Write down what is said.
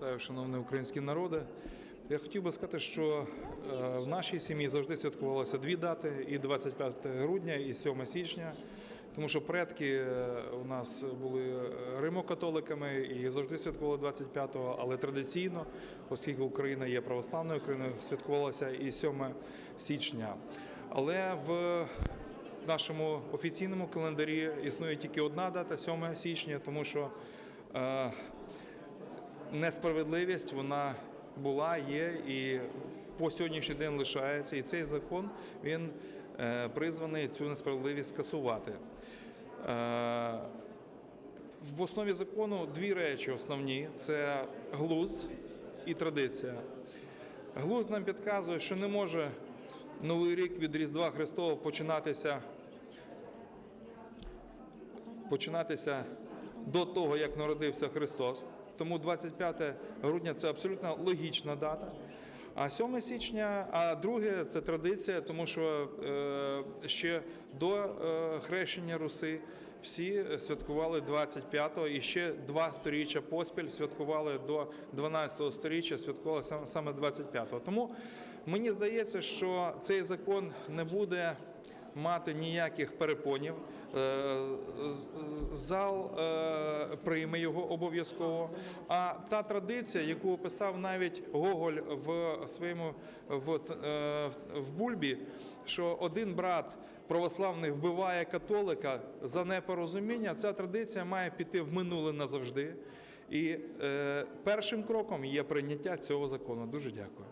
Вітаю, шановний український народи. Я хотів би сказати, що е, в нашій сім'ї завжди святкувалося дві дати: і 25 грудня, і 7 січня. Тому що предки е, у нас були римокатоликами і завжди святкували 25-го, але традиційно, оскільки Україна є православною країною, святкувалося і 7 січня. Але в нашому офіційному календарі існує тільки одна дата 7 січня, тому що е, несправедливість вона була, є і по сьогоднішній день лишається. І цей закон він е, призваний цю несправедливість скасувати. Е, в основі закону дві речі основні: це глузд і традиція. Глузд нам підказує, що не може новий рік від Різдва Христового починатися починатися до того, як народився Христос. Тому 25 грудня це абсолютно логічна дата. А 7 січня, а друге це традиція, тому що е, ще до е, хрещення Руси всі святкували 25-го і ще два сторіччя поспіль святкували до 12-го сторіччя, святкували сам- саме 25-го. Тому мені здається, що цей закон не буде мати ніяких перепонів. Е, Зал е, прийме його обов'язково. А та традиція, яку описав навіть Гоголь в своєму е, в- в Бульбі, що один брат православний вбиває католика за непорозуміння, ця традиція має піти в минуле назавжди. І е, першим кроком є прийняття цього закону. Дуже дякую.